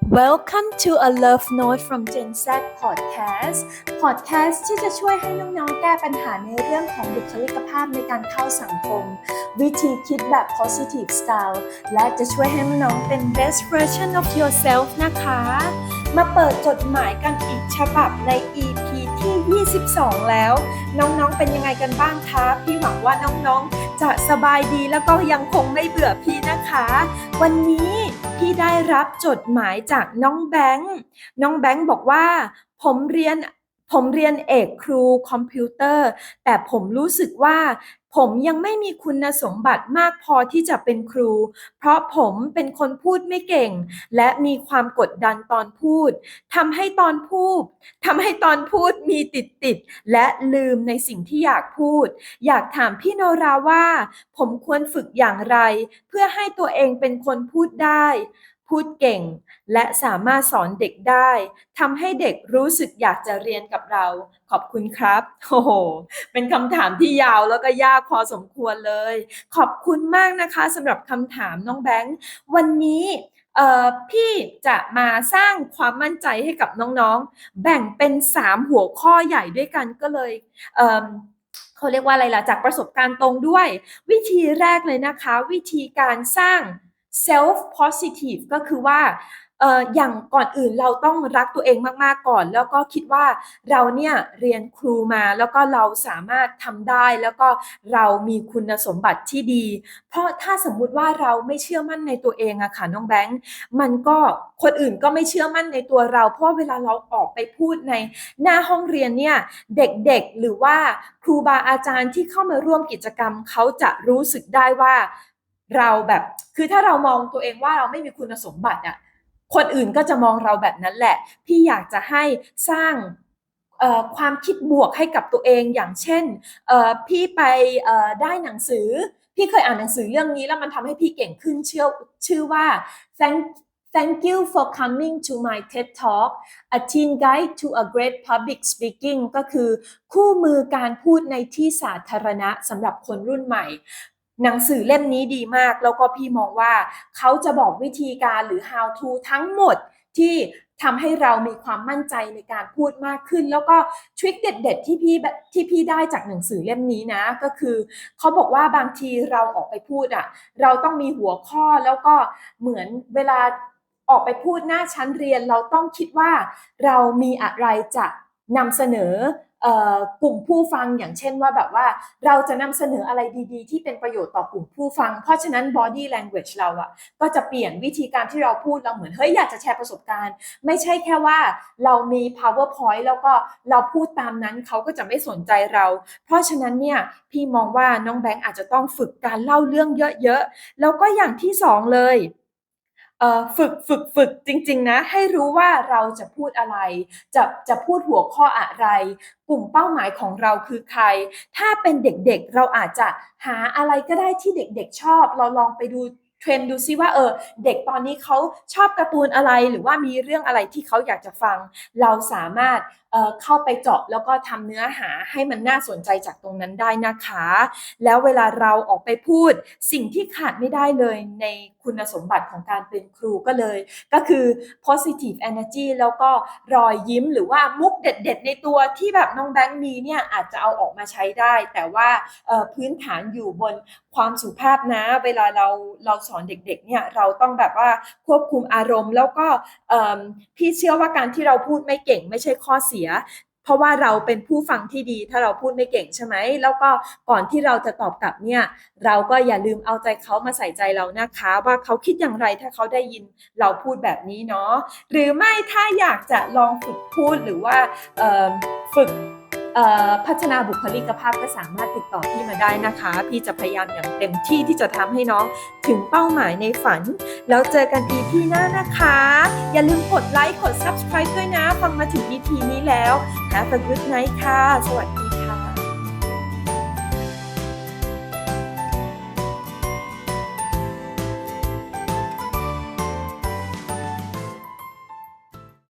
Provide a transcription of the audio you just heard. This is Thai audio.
Welcome to a Love Note from Gen Z Podcast Podcast ที่จะช่วยให้น้องๆ แก้ปัญหาในเรื่องของบุคลิกภาพในการเข้าสังคม วิธีคิดแบบ positive style และจะช่วยให้น้องๆ เป็น best version of yourself นะคะ มาเปิดจดหมายกันอีกฉบับใน EP ที่ 22 แล้ว น้องๆ เป็นยังไงกันบ้างคะ พี่หวังว่าน้องๆ จะสบายดีแล้วก็ยังคงไม่เบื่อพี่นะคะ วันนี้พี่ได้รับจดหมายจากน้องแบงค์น้องแบงค์บอกว่า ผมเรียน ผมเรียนเอกครูคอมพิวเตอร์ แต่ผมรู้สึกว่าผมยังไม่มีคุณสมบัติมากพอที่จะเป็นครู เพราะผมเป็นคนพูดไม่เก่ง และมีความกดดันตอนพูดทำให้ตอนพูดทำให้ตอนพูดมีติดติดและลืมในสิ่งที่อยากพูด อยากถามพี่โนราว่า ผมควรฝึกอย่างไร เพื่อให้ตัวเองเป็นคนพูดได้ พูดเก่ง และสามารถสอนเด็กได้ทำให้เด็กรู้สึกอยากจะเรียนกับเรา ขอบคุณครับโอ้โหเป็นคำถามที่ยาวแล้วก็ยากพอสมควรเลย ขอบคุณมากนะคะสำหรับคำถามน้องแบงค์วันนี้พี่จะมาสร้างความมั่นใจให้กับน้องๆ แบ่งเป็น 3 หัวข้อใหญ่ด้วยกันก็เลยเเขาเรียกว่าอะไรล่ะจากประสบการณ์ตรงด้วย วิธีแรกเลยนะคะ วิธีการสร้าง self positive ก็คือว่าอย่างก่อนอื่นเราต้องรักตัวเองมากๆก่อน แล้วก็คิดว่าเราเนี่ยเรียนครูมาแล้วก็เราสามารถทำได้แล้วก็เรามีคุณสมบัติที่ดี เพราะถ้าสมมุติว่าเราไม่เชื่อมั่นในตัวเองอะค่ะน้องแบงค์มันก็คนอื่นก็ไม่เชื่อมั่นในตัวเรา เพราะเวลาเราออกไปพูดในหน้าห้องเรียนเนี่ยเด็กๆหรือว่าครูบาอาจารย์ที่เข้ามาร่วมกิจกรรมเขาจะรู้สึกได้ว่า เราแบบ คือถ้าเรามองตัวเองว่าเราไม่มีคุณสมบัติอะคนอื่นก็จะมองเราแบบนั้นแหละ พี่อยากจะให้สร้างความคิดบวกให้กับตัวเองอย่างเช่น พี่ไปได้หนังสือ พี่เคยอ่านหนังสือเรื่องนี้แล้วมันทำให้พี่เก่งขึ้นเชื่อชื่อว่า thank thank you for coming to my TED Talk a teen guide to a great public speaking ก็คือคู่มือการพูดในที่สาธารณะสำหรับคนรุ่นใหม่ หนังสือเล่มนี้ดีมาก แล้วก็พี่มองว่าเขาจะบอกวิธีการหรือ how to ทั้งหมดที่ทำให้เรามีความมั่นใจในการพูดมากขึ้น แล้วก็ทริคเด็ด ๆ ที่พี่ที่พี่ได้จากหนังสือเล่มนี้นะ ก็คือเขาบอกว่าบางทีเราออกไปพูดอะเราต้องมีหัวข้อแล้วก็เหมือนเวลาออกไปพูดหน้าชั้นเรียน เราต้องคิดว่าเรามีอะไรจะนำเสนอ กลุ่มผู้ฟังอย่างเช่นว่าแบบว่าเราจะนำเสนออะไรดีๆ ที่เป็นประโยชน์ต่อกลุ่มผู้ฟัง เพราะฉะนั้น body language เราอะก็จะเปลี่ยนวิธีการที่เราพูดเราเหมือนเฮ้ยอยากจะแชร์ประสบการณ์ ไม่ใช่แค่ว่าเรามี powerpoint แล้วก็เราพูดตามนั้นเขาก็จะไม่สนใจเรา เพราะฉะนั้นเนี่ยพี่มองว่าน้องแบงค์อาจจะต้องฝึกการเล่าเรื่องเยอะๆแล้วก็อย่างที่สองเลย ฝึกฝึกฝึกจริง ๆ นะ ให้รู้ว่าเราจะพูดอะไร จะจะพูดหัวข้ออะไร กลุ่มเป้าหมายของเราคือใคร ถ้าเป็นเด็กๆ เราอาจจะหาอะไรก็ได้ที่เด็กๆชอบ เราลองไปดู เทรนด์ดูซิว่าเออเด็กตอนนี้เขาชอบการ์ตูนอะไรหรือว่ามีเรื่องอะไรที่เขาอยากจะฟัง เราสามารถเออเข้าไปเจาะแล้วก็ทำเนื้อหาให้มันน่าสนใจจากตรงนั้นได้นะคะ แล้วเวลาเราออกไปพูดสิ่งที่ขาดไม่ได้เลยในคุณสมบัติของการเป็นครูก็เลย ก็คือ positive energy แล้วก็รอยยิ้มหรือว่ามุกเด็ด ๆ ในตัวที่แบบน้องแบงค์มีเนี่ยอาจจะเอาออกมาใช้ได้ แต่ว่าออพื้นฐานอยู่บนความสุภาพนะ เวลาเราเราสอนเด็กๆเนี่ยเราต้องแบบว่าควบคุมอารมณ์ แล้วก็พี่เชื่อว่าการที่เราพูดไม่เก่งไม่ใช่ข้อเสียเพราะว่าเราเป็นผู้ฟังที่ดีถ้าเราพูดไม่เก่งใช่ไหม แล้วก็ก่อนที่เราจะตอบกลับเนี่ย เราก็อย่าลืมเอาใจเขามาใส่ใจเรานะคะ ว่าเขาคิดอย่างไรถ้าเขาได้ยินเราพูดแบบนี้เนาะหรือไม่ถ้าอยากจะลองฝึกพูดหรือว่าฝึก พัฒนาบุคลิกภาพก็สามารถติดต่อพี่มาได้นะคะ พี่จะพยายามอย่างเต็มที่ที่จะทำให้น้องถึงเป้าหมายในฝัน แล้วเจอกัน EP หน้านะคะ อย่าลืมกดไลค์กด subscribe ด้วยนะ ฟังมาถึง EP นี้แล้ว Have a good night ค่ะ สวัสดี